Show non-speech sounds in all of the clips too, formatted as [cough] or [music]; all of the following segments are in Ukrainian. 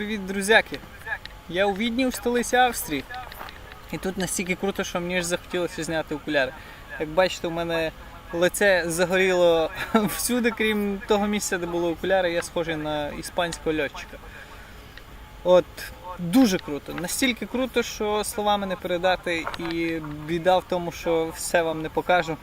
привіт, друзяки! Я у Відні у столиці Австрії. І тут настільки круто, що мені ж захотілося зняти окуляри. Як бачите, у мене лице загоріло [laughs] всюди, крім того місця, де були окуляри, я схожий на іспанського льотчика. От дуже круто. Настільки круто, що словами не передати, і біда в тому, що все вам не покажу.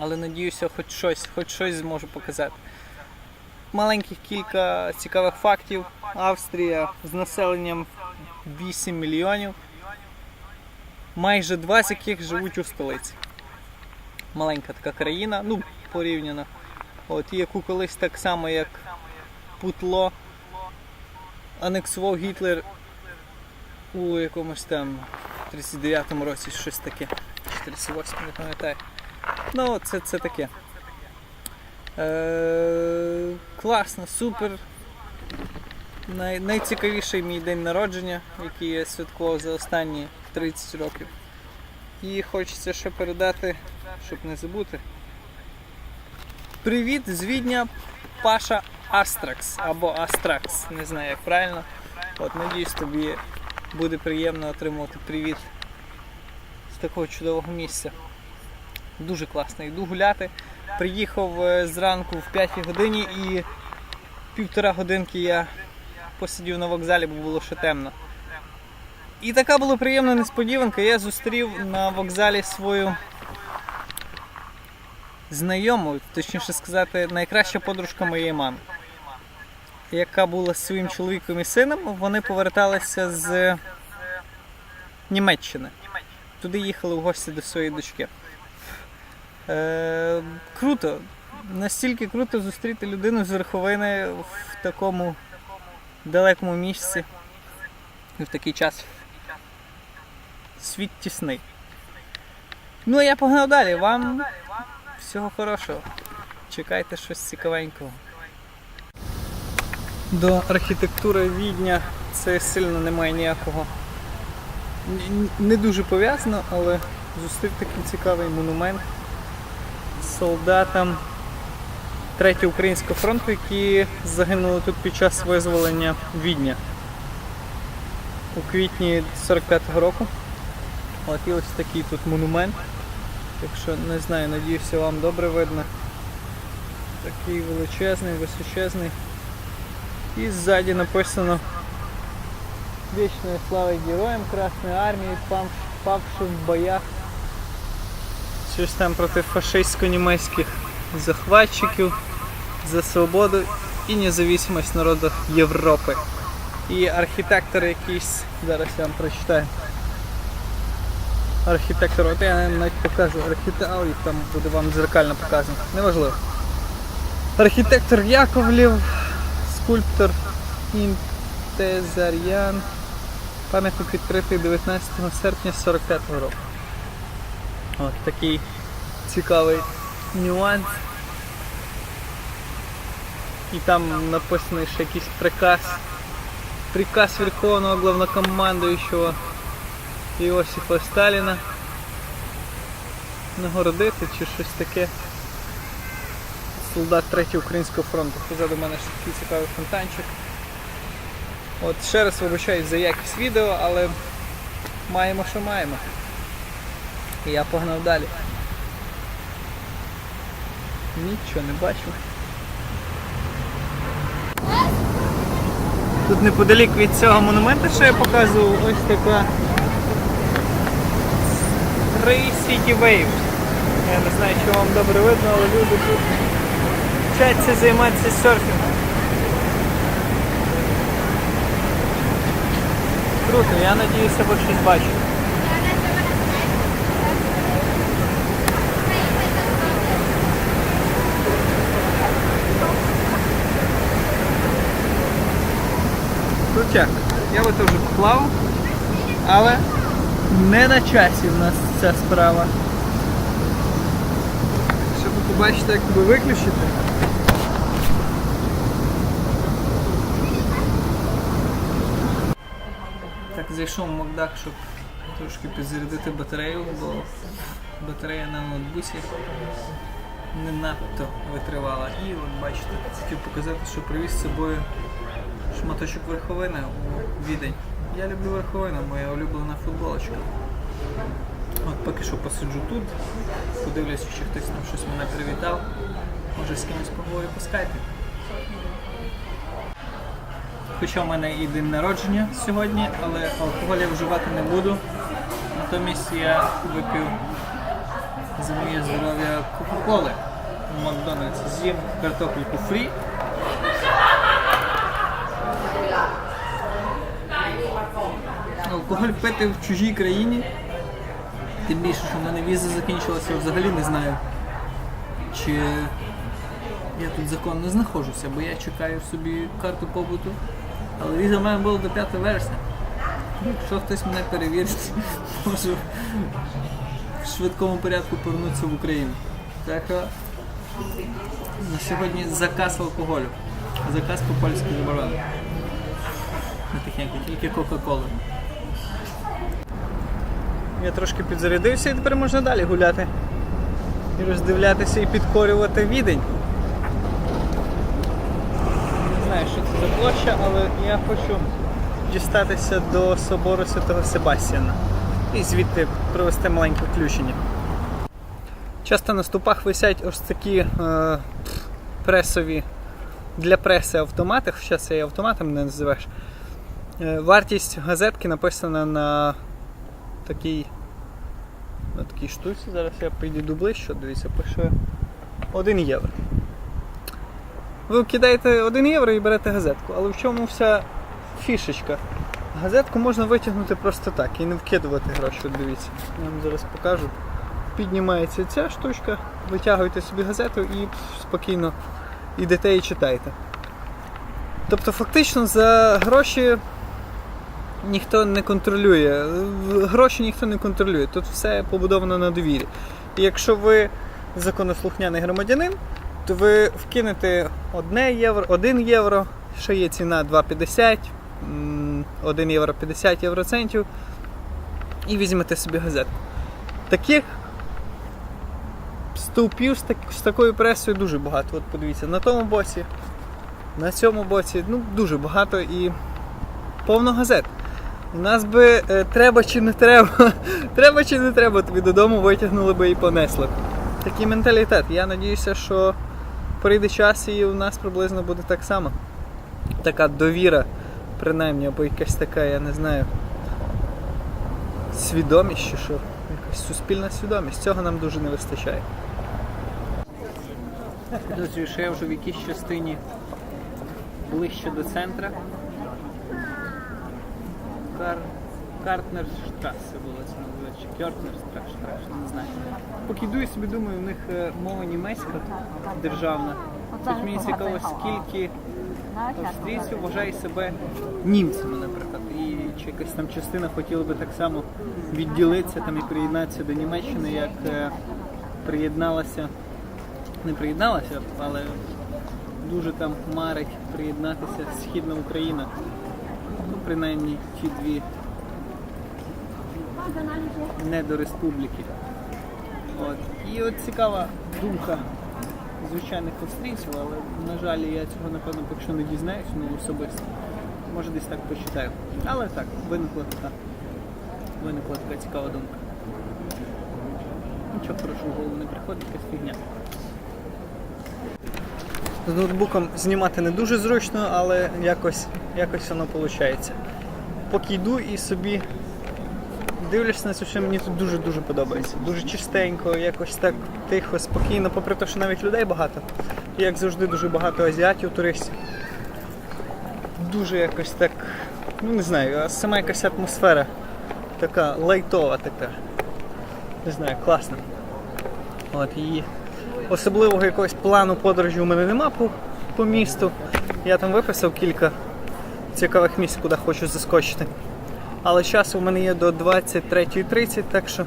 Але надіюся, хоч щось, хоч щось зможу показати маленьких кілька цікавих фактів. Австрія з населенням 8 мільйонів, майже два з яких живуть у столиці. Маленька така країна, ну, порівняно. От, яку колись так само, як Путло, анексував Гітлер у якомусь там 39-му році, щось таке. 48 не пам'ятаю. Ну, це, це таке. Е, класно, супер. Най, найцікавіший мій день народження, який я святкував за останні 30 років. І хочеться ще передати, щоб не забути. Привіт з Відня Паша Астракс або Астракс, не знаю як правильно. От, надіюсь, тобі буде приємно отримувати привіт з такого чудового місця. Дуже класно. Йду гуляти. Приїхав е, зранку в 5 годині і півтора годинки я посидів на вокзалі, бо було ще темно. І така була приємна несподіванка. Я зустрів на вокзалі свою знайому, точніше сказати, найкраща подружка моєї мами, яка була з своїм чоловіком і сином. Вони поверталися з Німеччини. Туди їхали в гості до своєї дочки. Е, круто. Настільки круто зустріти людину з верховини в такому далекому місці в такий час. Світ тісний. Ну а я погнав далі. Вам всього хорошого. Чекайте щось цікавенького. До архітектури Відня це сильно немає ніякого. Не дуже пов'язано, але зустрів такий цікавий монумент солдатам Третього українського фронту, які загинули тут під час визволення Відня у квітні 45-го року. От і ось такий тут монумент. Якщо не знаю, надіюся, вам добре видно. Такий величезний, височезний. І ззаді написано Вічної слави героям Красної армії, павшим в боях щось там проти фашистсько-німецьких захватчиків за свободу і незалежність народу Європи. І архітектор якийсь, зараз я вам прочитаю. Архітектор, от я навіть покажу архітектор, там буде вам дзеркально показано. Неважливо. Архітектор Яковлів, скульптор Інтезарян. Пам'ятник відкритий 19 серпня 45 року. От такий цікавий нюанс. І там написаний ще якийсь приказ. Приказ Верховного главнокомандуючого Іосифа Сталіна. Нагородити чи щось таке. Солдат 3 Українського фронту. Позаду мене ще такий цікавий фонтанчик. От ще раз вибачаюсь за якість відео, але маємо, що маємо. Я погнав далі. Нічого не бачу. Тут неподалік від цього монументу, що я показував, ось така Three City Wave. Я не знаю, чи вам добре видно, але люди тут вчаться займатися серфінгом. Круто, я надіюся, ви щось бачите. Крутяк. Я би теж поплав, але не на часі в нас ця справа. Щоб ви побачите, як тебе виключити. Так, зайшов в Макдак, щоб трошки підзарядити батарею, бо батарея на ноутбуці не надто витривала. І от бачите, хотів показати, що привіз з собою шматочок верховини у відень. Я люблю верховину, моя улюблена футболочка. От поки що посиджу тут, подивлюся, чи хтось там щось мене привітав. Може з кимось поговорю по скайпі. Хоча в мене і день народження сьогодні, але алкоголь я вживати не буду. Натомість я випив за моє здоров'я Кока-Коли в Макдональдс. З'їм картопельку фрі. Алкоголь пити в чужій країні. Тим більше, що в мене віза закінчилася, взагалі не знаю, чи я тут законно знаходжуся, бо я чекаю собі карту побуту. Але віза в мене була до 5 вересня. Якщо хтось мене перевірить, [laughs] можу в швидкому порядку повернутися в Україну. Так що на сьогодні заказ алкоголю. Заказ по польській заборонений. Тихенько, тільки Кока-Кола. Я трошки підзарядився і тепер можна далі гуляти. І роздивлятися і підкорювати відень. Не знаю, що це за площа, але я хочу дістатися до собору Святого Себастьяна. І звідти провести маленьке включення. Часто на ступах висять ось такі е, пресові для преси автомати, хоча це і автоматом не називаєш. Е, вартість газетки написана на такій, на такій штуці. Зараз я підійду ближче, дивіться, пише 1 євро. Ви кидаєте 1 євро і берете газетку, але в чому вся фішечка? Газетку можна витягнути просто так і не вкидувати гроші. От дивіться. Я вам зараз покажу. Піднімається ця штучка, витягуєте собі газету і спокійно йдете і читаєте. Тобто фактично за гроші ніхто не контролює. Гроші ніхто не контролює. Тут все побудовано на довірі. І якщо ви законослухняний громадянин, то ви вкинете 1 євро, 1 євро, ще є ціна 2,50, 1 євро 50 євроцентів, і візьмете собі газетку. Таких стовпів з, так, з такою пресою дуже багато. От подивіться, на тому боці, на цьому боці, ну дуже багато і повно газет. Нас би е, треба чи не треба, [laughs] треба чи не треба, тобі додому витягнули би і понесли. Такий менталітет. Я надіюся, що прийде час і у нас приблизно буде так само. Така довіра, принаймні, або якась така, я не знаю, свідомість чи що. Якась суспільна свідомість. Цього нам дуже не вистачає. Підозрюю, що я вже в якійсь частині ближче до центра. Кар... Картнерштрасе було це називається, чи Кьортнерштрасе, не знаю. Поки йду собі думаю, у них е, мова німецька державна. Тут мені цікаво, скільки австрійців вважає себе німцями, наприклад. І чи якась там частина хотіла би так само відділитися там і приєднатися до Німеччини, як е, приєдналася, не приєдналася, але дуже там марить приєднатися Східна Україна. Принаймні ті дві недореспубліки. От. І от цікава думка звичайних австрійців, але, на жаль, я цього напевно поки що не дізнаюсь, ну особисто. Може десь так почитаю. Але так, виникла така, виникла така цікава думка. Нічого хорошого в голову не приходить, якась фігня. З ноутбуком знімати не дуже зручно, але якось, якось воно виходить. Поки йду і собі дивлюся на це, що мені тут дуже-дуже подобається. Дуже чистенько, якось так тихо, спокійно, попри те, що навіть людей багато. І як завжди дуже багато азіатів, туристів. Дуже якось так, ну не знаю, сама якась атмосфера така лайтова така. Не знаю, класна. От і особливого якогось плану подорожі у мене нема по, по місту. Я там виписав кілька цікавих місць, куди хочу заскочити. Але часу в мене є до 23.30, так що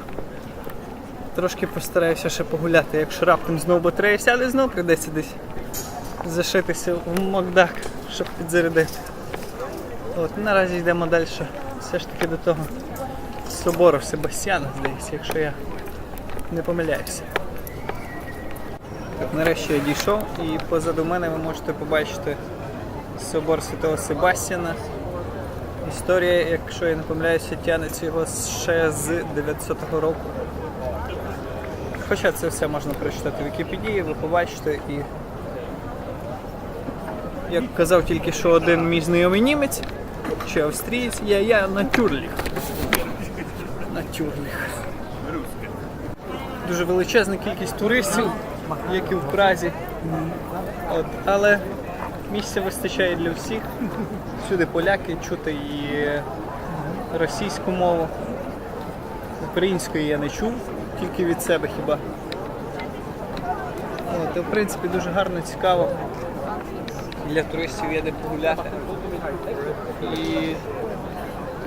трошки постараюся ще погуляти. Якщо раптом знову батарея сяде, знову прийдеться десь зашитися в Макдак, щоб підзарядити. От, наразі йдемо далі все ж таки до того собору Себастьяна, здається, якщо я не помиляюся. Так, нарешті я дійшов і позаду мене ви можете побачити собор Святого Себастьяна. Історія, якщо я не помиляюся, тягнеться його ще з 900 року. Хоча це все можна прочитати в Вікіпедії, ви побачите і. Як казав тільки що один мій знайомий німець чи австрієць, я я натюрліх. Натюрліх. Дуже величезна кількість туристів, як і в Празі. От, але місця вистачає для всіх. Всюди поляки, чути і російську мову. Української я не чув, тільки від себе хіба. От, в принципі, дуже гарно, цікаво. Для туристів є де погуляти. І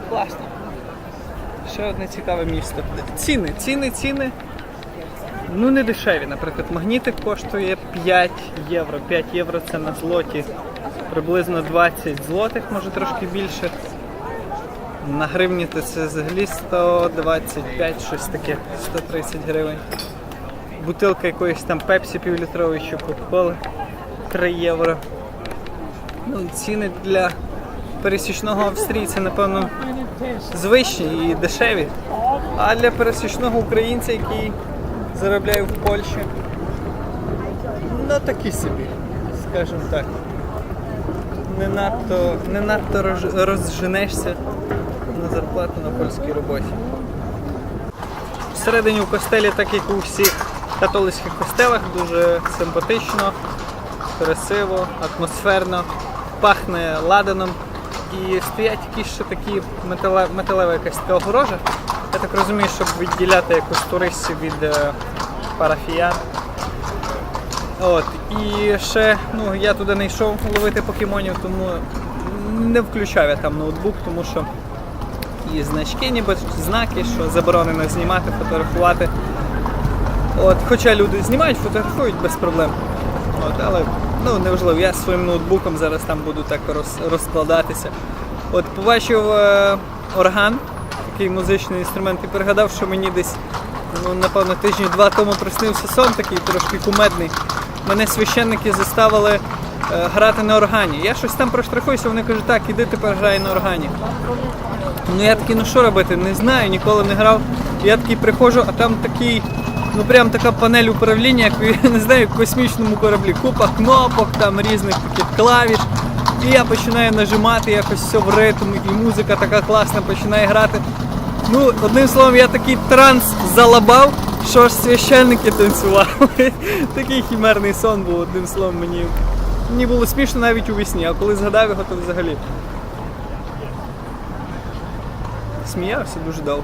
класно. Ще одне цікаве місто. Ціни, ціни, ціни. Ну не дешеві. Наприклад, магнітик коштує 5 євро. 5 євро це на злоті приблизно 20 злотих, може трошки більше. На гривні то це взагалі 125, щось таке, 130 гривень. Бутилка якоїсь там пепсі півлітрової чи кока-коли 3 євро. Ну, ціни для пересічного австрійця, напевно, звичні і дешеві. А для пересічного українця, який заробляє в Польщі, ну такі собі, скажімо так. Не надто, не надто розженешся на зарплату на польській роботі. Всередині в костелі, так як у всіх католицьких костелах, дуже симпатично, красиво, атмосферно, пахне ладаном. І стоять якісь ще такі метале- металева якась огорожа. Я так розумію, щоб відділяти якось туристів від парафіян. От, і ще, ну, я туди не йшов ловити покемонів, тому не включав я там ноутбук, тому що є значки, ніби знаки, що заборонено знімати, фотографувати. От, хоча люди знімають, фотографують без проблем. От, але ну, неважливо, я своїм ноутбуком зараз там буду так роз, розкладатися. От побачив е, орган, такий музичний інструмент, і пригадав, що мені десь, ну, напевно, тижні два тому приснився сон такий трошки кумедний. Мене священники заставили е, грати на органі. Я щось там проштрахуюся, вони кажуть, так, іди тепер грай на органі. Ну я такий, ну що робити, не знаю, ніколи не грав. Я такий приходжу, а там такий, ну прям така панель управління, як я [laughs] не знаю, в космічному кораблі. Купа кнопок, там різних таких клавіш. І я починаю нажимати якось все в ритм, і музика така класна починає грати. Ну, одним словом, я такий транс залабав, що аж священники танцювали. [laughs] Такий хімерний сон був, одним словом, мені, мені було смішно навіть у вісні, а коли згадав його, то взагалі. Сміявся дуже довго.